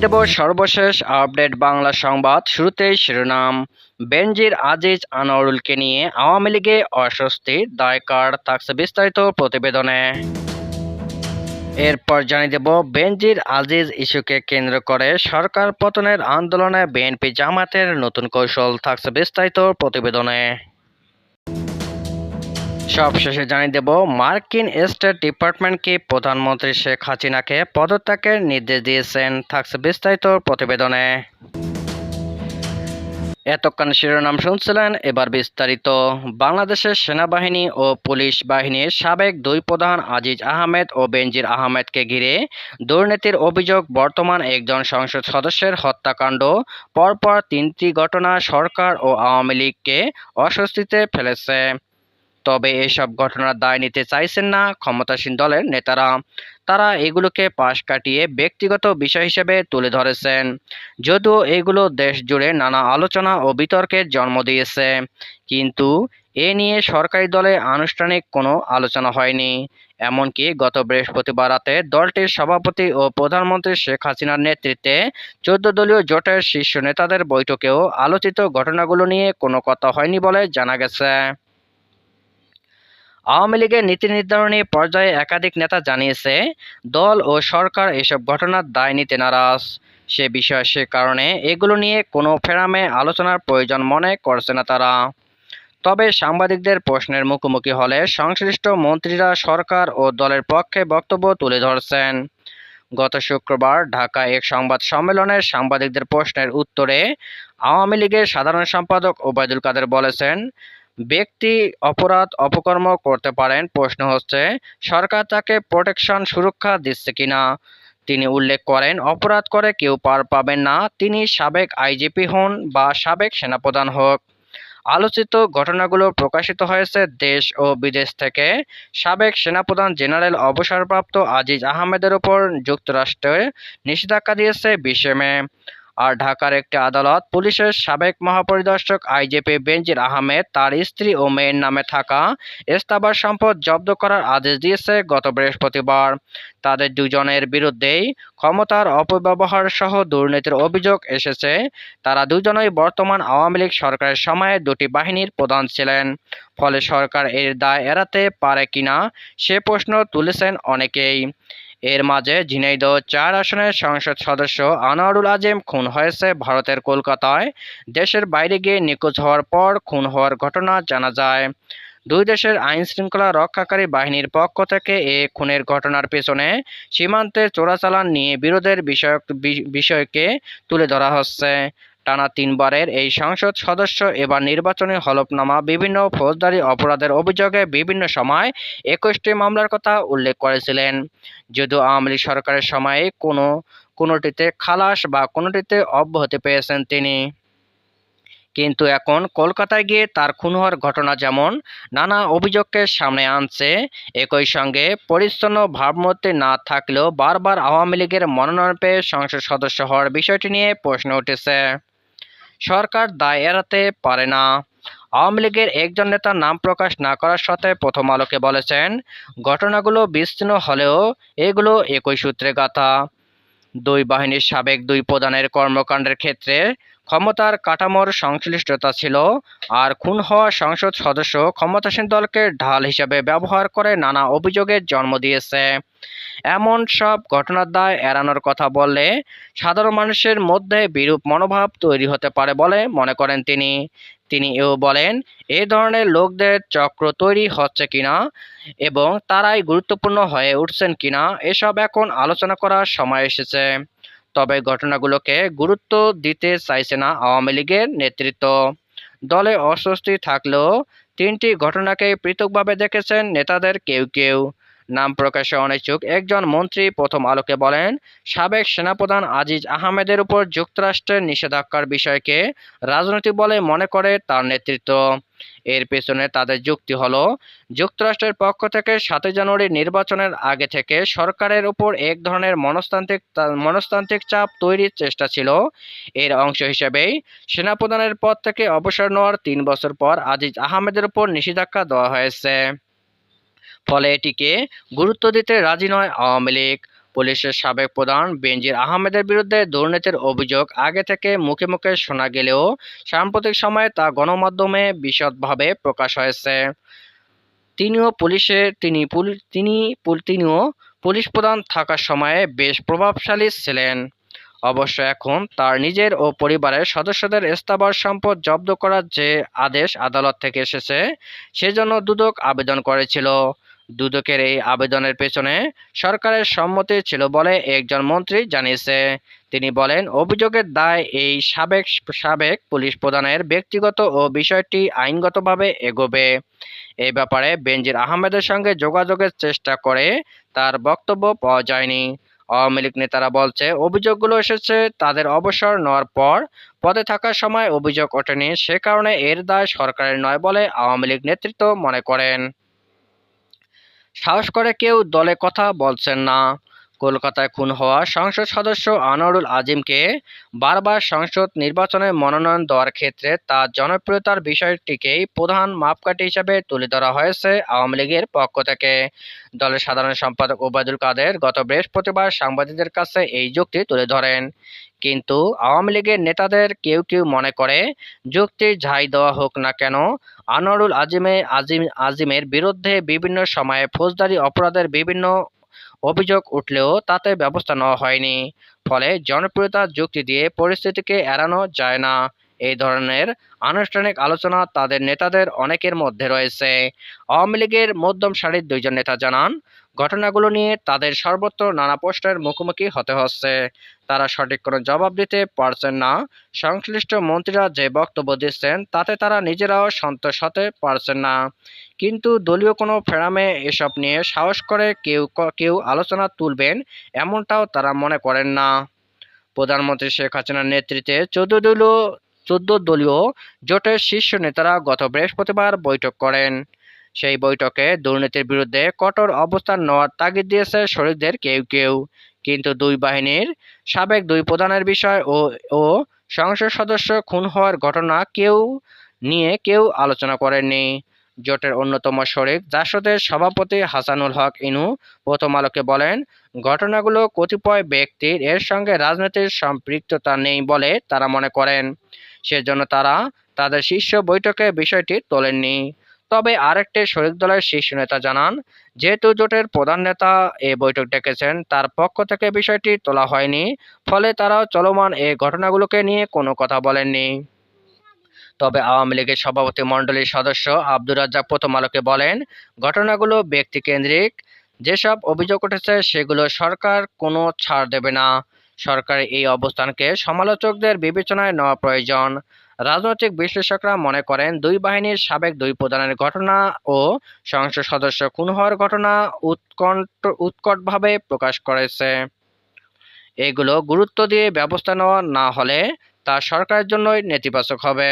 দেব সর্বশেষ আপডেট বাংলা সংবাদ। শুরুতেই শিরোনাম, বেনজির আজিজ আনোয়ারুলকে নিয়ে আওয়ামী লীগে অস্বস্তি, দায়কার থাকছে বিস্তারিত প্রতিবেদনে। এরপর জানিয়ে দেব, বেনজির আজিজ ইস্যুকে কেন্দ্র করে সরকার পতনের আন্দোলনে বিএনপি জামাতের নতুন কৌশল থাকছে বিস্তারিত প্রতিবেদনে। সবশেষে জানিয়ে দেব, মার্কিন স্টেট ডিপার্টমেন্টকে প্রধানমন্ত্রী শেখ হাসিনাকে পদত্যাগের নির্দেশ দিয়েছেন, থাকছে বিস্তারিত প্রতিবেদনে। এতক্ষণ শিরোনাম শুনছিলেন, এবার বিস্তারিত। বাংলাদেশের সেনাবাহিনী ও পুলিশ বাহিনীর সাবেক দুই প্রধান আজিজ আহমেদ ও বেনজির আহমেদকে ঘিরে দুর্নীতির অভিযোগ, বর্তমান একজন সংসদ সদস্যের হত্যাকাণ্ড, পরপর তিনটি ঘটনা সরকার ও আওয়ামী লীগকে অস্বস্তিতে ফেলেছে। তবে এসব ঘটনার দায় নিতে চাইছেন না ক্ষমতাসীন দলের নেতারা। তারা এগুলোকে পাশ কাটিয়ে ব্যক্তিগত বিষয় হিসেবে তুলে ধরেছেন। যদিও এগুলো দেশ জুড়ে নানা আলোচনা ও বিতর্কের জন্ম দিয়েছে, কিন্তু এ নিয়ে সরকারি দলে আনুষ্ঠানিক কোনো আলোচনা হয়নি। এমনকি গত বৃহস্পতিবার রাতে দলটির সভাপতি ও প্রধানমন্ত্রী শেখ হাসিনার নেতৃত্বে চোদ্দ দলীয় জোটের শীর্ষ নেতাদের বৈঠকেও আলোচিত ঘটনাগুলো নিয়ে কোনো কথা হয়নি বলে জানা গেছে। আওয়ামী লীগের নীতি নির্ধারণী পর্যায়ে একাধিক নেতা জানিয়েছে, দল ও সরকার এসব ঘটনার দায় নিতে নারাজ। সে বিষয়ে সে কারণে এগুলো নিয়ে কোনো ফেরামে আলোচনার প্রয়োজন মনে করছে না তারা। তবে সাংবাদিকদের প্রশ্নের মুখোমুখি হলে সংশ্লিষ্ট মন্ত্রীরা সরকার ও দলের পক্ষে বক্তব্য তুলে ধরছেন। গত শুক্রবার ঢাকায় এক সংবাদ সম্মেলনে সাংবাদিকদের প্রশ্নের উত্তরে আওয়ামী লীগের সাধারণ সম্পাদক ওবায়দুল কাদের বলেছেন ব্যক্তি অপরাধ অপকর্ম করতে পারেন, প্রশ্ন হচ্ছে, সরকার তাকে প্রোটেকশন সুরক্ষা দিচ্ছে কিনা? তিনি উল্লেখ করেন, অপরাধ করে কেউ পার পাবেন না, তিনি সাবেক আইজিপি হন বা সাবেক সেনাপ্রধান হোক। আলোচিত ঘটনাগুলো প্রকাশিত হয়েছে দেশ ও বিদেশ থেকে। সাবেক সেনাপ্রধান জেনারেল অবসরপ্রাপ্ত আজিজ আহমেদের ওপর যুক্তরাষ্ট্রের নিষেধাজ্ঞা দিয়েছে বিশে মে আর ঢাকার একটি আদালত পুলিশের সাবেক মহাপরিদর্শক আইজেপি বেনজির আহমেদ, তার স্ত্রী ও মেয়ের নামে থাকা স্থাবর সম্পদ জব্দ করার আদেশ দিয়েছে গত বৃহস্পতিবার। তাদের দুজনের বিরুদ্ধেই ক্ষমতার অপব্যবহার সহ দুর্নীতির অভিযোগ এসেছে। তারা দুজনই বর্তমান আওয়ামী লীগ সরকারের সময়ে দুটি বাহিনীর প্রধান ছিলেন। ফলে সরকার এর দায় এড়াতে পারে কিনা সে প্রশ্ন তুলেছেন অনেকেই। এর মাঝে ঝিনাইদহ চার আসনের সংসদ সদস্য আনোয়ারুল আজিম খুন হয়েছে ভারতের কলকাতায়। দেশের বাইরে গিয়ে নিখোঁজ হওয়ার পর খুন হওয়ার ঘটনা জানা যায়। দুই দেশের আইন শৃঙ্খলা রক্ষাকারী বাহিনীর পক্ষ থেকে এ খুনের ঘটনার পেছনে সীমান্তে চোরাচালান নিয়ে বিরোধের বিষয়ক বিষয়কে তুলে ধরা হচ্ছে। টানা তিনবারের এই সংসদ সদস্য এবার নির্বাচনী হলফনামা, বিভিন্ন ফৌজদারি অপরাধের অভিযোগে বিভিন্ন সময় একুশটি মামলার কথা উল্লেখ করেছিলেন। যদিও আওয়ামী সরকারের সময়ে কোনো, কোনোটিতে খালাস বা কোনোটিতে অব্যাহতি পেয়েছেন তিনি। কিন্তু এখন কলকাতায় গিয়ে তার খুন হওয়ার ঘটনা যেমন নানা অভিযোগকে সামনে আনছে, একই সঙ্গে পরিচ্ছন্ন ভাবমূর্তি না থাকলেও বারবার আওয়ামী লীগের মনোনয়ন পেয়ে সংসদ সদস্য হওয়ার বিষয়টি নিয়ে প্রশ্ন উঠেছে। সরকার দায় এড়াতে পারে না। আওয়ামী লীগের একজন নেতার নাম প্রকাশ না করার সাথে প্রথম আলোকে বলেছেন, ঘটনাগুলো বিচ্ছিন্ন হলেও এগুলো একই সূত্রে গাথা। দুই বাহিনীর সাবেক দুই প্রধানের কর্মকাণ্ডের ক্ষেত্রে ক্ষমতার কাঠামোর সংশ্লিষ্টতা ছিল আর খুন হওয়া সংসদ সদস্য ক্ষমতাসীন দলকে ঢাল হিসেবে ব্যবহার করে নানা অভিযোগের জন্ম দিয়েছে। এমন সব ঘটনার দায় এড়ানোর কথা বললে সাধারণ মানুষের মধ্যে বিরূপ মনোভাব তৈরি হতে পারে বলে মনে করেন তিনি। তিনি এও বলেন, এ ধরনের লোকদের চক্র তৈরি হচ্ছে কিনা এবং তারাই গুরুত্বপূর্ণ হয়ে উঠছেন কিনা, এসব এখন আলোচনা করার সময় এসেছে। তবে ঘটনাগুলোকে গুরুত্ব দিতে চাইছে না আওয়ামী লীগের নেতৃত্ব। দলে অস্বস্তি থাকলেও তিনটি ঘটনাকে পৃথকভাবে দেখেছেন নেতাদের কেউ কেউ। নাম প্রকাশে অনিচ্ছুক। একজন মন্ত্রী প্রথম আলোকে বলেন, সাবেক সেনাপ্রধান আজিজ আহমেদের উপর যুক্তরাষ্ট্রের নিষেধাজ্ঞার বিষয়কে রাজনীতি বলে মনে করে তার নেতৃত্ব। এর পেছনে তাদের যুক্তি হলো, যুক্তরাষ্ট্রের পক্ষ থেকে সাতই জানুয়ারি নির্বাচনের আগে থেকে সরকারের উপর এক ধরনের মনস্তান্ত্রিক মনস্তান্ত্রিক চাপ তৈরির চেষ্টা ছিল। এর অংশ হিসেবেই সেনাপ্রধানের পদ থেকে অবসর নেওয়ার তিন বছর পর আজিজ আহমেদের উপর নিষেধাজ্ঞা দেওয়া হয়েছে। ফলে এটিকে গুরুত্ব দিতে রাজি নয় আওয়ামী লীগ। পুলিশের সাবেক প্রধান বেনজির আহমেদের বিরুদ্ধে দুর্নীতির অভিযোগ আগে থেকে মুখে মুখে শোনা গেলেও সাম্প্রতিক সময়ে তা গণমাধ্যমে বিশদভাবে প্রকাশ হয়েছে। তিনিও পুলিশের তিনি তিনি তিনিও পুলিশ প্রধান থাকার সময়ে বেশ প্রভাবশালী ছিলেন। অবশ্য এখন তার নিজের ও পরিবারের সদস্যদের স্থাবর সম্পদ জব্দ করার যে আদেশ আদালত থেকে এসেছে, সেজন্য দুদক আবেদন করেছিল। দুদকের এই আবেদনের পেছনে সরকারের সম্মতি ছিল বলে একজন মন্ত্রী জানিয়েছে। তিনি বলেন, অভিযোগের দায় এই সাবেক সাবেক পুলিশ প্রধানের ব্যক্তিগত ও বিষয়টি আইনগতভাবে এগোবে। এই ব্যাপারে বেনজির আহমেদের সঙ্গে যোগাযোগের চেষ্টা করে তার বক্তব্য পাওয়া যায়নি। আওয়ামী লীগ নেতারা বলছে, অভিযোগগুলো এসেছে, তাদের অবসর নেওয়ার পর পদে থাকার সময় অভিযোগ ওঠেনি। সে কারণে এর দায় সরকারের নয় বলে আওয়ামী লীগ নেতৃত্ব মনে করেন। সাহস করে কেউ দলে কথা বলছেন না। কলকাতায় খুন হওয়া সংসদ সদস্য আনোয়ারুল আজিমকে বারবার সংসদ নির্বাচনে মনোনয়ন দেওয়ার ক্ষেত্রে তার জনপ্রিয়তার বিষয়টিকেই প্রধান মাপকাঠি হিসেবে তুলে ধরা হয়েছে আওয়ামী লীগের পক্ষ থেকে। দলের সাধারণ সম্পাদক ওবায়দুল কাদের গত বৃহস্পতিবার সাংবাদিকদের কাছে এই যুক্তি তুলে ধরেন। কিন্তু আওয়ামী লীগের নেতাদের কেউ কেউ মনে করে, যুক্তি ঝাই দেওয়া হোক না কেন, আনোয়ারুল আজিমে আজিম আজিমের বিরুদ্ধে বিভিন্ন সময়ে ফৌজদারি অপরাধের বিভিন্ন অভিযোগ উঠলেও তাতে ব্যবস্থা নেওয়া হয়নি। ফলে জনপ্রিয়তার যুক্তি দিয়ে পরিস্থিতিকে এড়ানো যায় না। এই ধরনের আনুষ্ঠানিক আলোচনা তাদের নেতাদের অনেকের মধ্যে রয়েছে। আওয়ামী লীগের মধ্যম সারির দুইজন নেতা জানান, ঘটনাগুলো নিয়ে তাদের সর্বত্র নানা প্রশ্নের মুখোমুখি হতে হচ্ছে। তারা সঠিক কোনো জবাব দিতে পারছেন না। সংশ্লিষ্ট মন্ত্রীরা যে বক্তব্য দিচ্ছেন, তাতে তারা নিজেরাও সন্তোষ হতে পারছেন না। কিন্তু দলীয় কোনো ফেরামে এসব নিয়ে সাহস করে কেউ কেউ আলোচনা তুলবেন এমনটাও তারা মনে করেন না। প্রধানমন্ত্রী শেখ হাসিনার নেতৃত্বে চোদ্দ দলীয় চোদ্দ দলীয় জোটের শীর্ষ নেতারা গত বৃহস্পতিবার বৈঠক করেন। সেই বৈঠকে দুর্নীতির বিরুদ্ধে কঠোর অবস্থান নেওয়ার তাগিদ দিয়েছে শরীরদের কেউ কেউ। কিন্তু দুই বাহিনীর সাবেক দুই প্রধানের বিষয় ও ও সংসদ সদস্য খুন হওয়ার ঘটনা কেউ, নিয়ে কেউ আলোচনা করেননি। জোটের অন্যতম শরিক জাসদের সভাপতি হাসানুল হক ইনু প্রথম আলোকে বলেন, ঘটনাগুলো কতিপয় ব্যক্তির এর সঙ্গে রাজনীতির সম্পৃক্ততা নেই বলে তারা মনে করেন। সেজন্য তারা তাদের শীর্ষ বৈঠকে বিষয়টি তোলেননি। তবে আরেকটি শরিক দলের শীর্ষ নেতা জানান, যেহেতু জোটের প্রধান নেতা এ বৈঠক ডেকেছেন, তার পক্ষ থেকে বিষয়টি তোলা হয়নি, ফলে তারাও চলমান এই ঘটনাগুলোকে নিয়ে কোনো কথা বলেননি। তবে আওয়ামী লীগের সভাপতি মণ্ডলীর সদস্য আব্দুর রাজ্জাক প্রথম আলোকে বলেন, ঘটনাগুলো ব্যক্তিকেন্দ্রিক, যেসব অভিযোগ উঠেছে সেগুলো সরকার কোনো ছাড় দেবে না। সরকারের এই অবস্থানকে সমালোচকদের বিবেচনায় নেওয়া প্রয়োজন। রাজনৈতিক বিশ্লেষকরা মনে করেন, দুই বাহিনীর সাবেক দুই প্রধানের ঘটনা ও সংসদ সদস্য খুন হওয়ার ঘটনা উৎকণ্ঠ, উৎকটভাবে প্রকাশ করেছে। এগুলো গুরুত্ব দিয়ে ব্যবস্থা নেওয়া না হলে তা সরকারের জন্যই নেতিবাচক হবে।